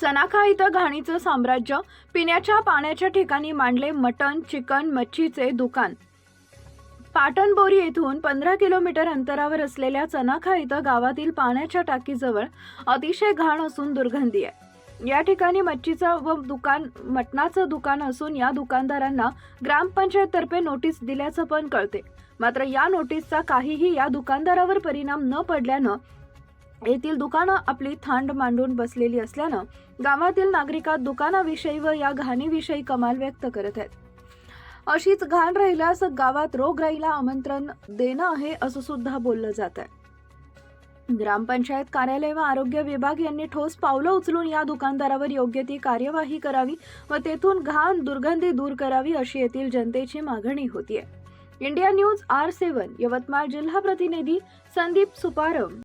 चनाखा इथं घाणीचं साम्राज्य पिण्याच्या पाण्याच्या ठिकाणी मांडले मटण चिकन मच्छीचे दुकान. पाटणबोरी येथून पंधरा किलोमीटर अंतरावर असलेल्या चनाखा इथं गावातील पाण्याच्या टाकीजवळ अतिशय घाण असून दुर्गंधी आहे. या ठिकाणी मच्छीचं व दुकान मटणाचं दुकान असून या दुकानदारांना ग्रामपंचायततर्फे नोटीस दिल्याचं पण कळते. मात्र या नोटीसचा काहीही या दुकानदारावर परिणाम न पडल्यानं येथील दुकानं आपली थांड मांडून बसलेली असल्यानं गावातील नागरिकात दुकानाविषयी व या घाणीविषयी कमाल व्यक्त करत आहेत. अशीच घाण राहिल्यास गावात रोगराईला आमंत्रण देणं आहे असं सुद्धा बोललं जात आहे ग्रामपंचायत कार्यालय व आरोग्य विभाग यांनी ठोस पावलं उचलून या दुकानदारावर योग्य ती कार्यवाही करावी व तेथून घाण दुर्गंधी दूर करावी अशी येथील जनतेची मागणी होतीये. India news R seven Yavatmal जिल्हा प्रतिनिधी संदीप सुपारम.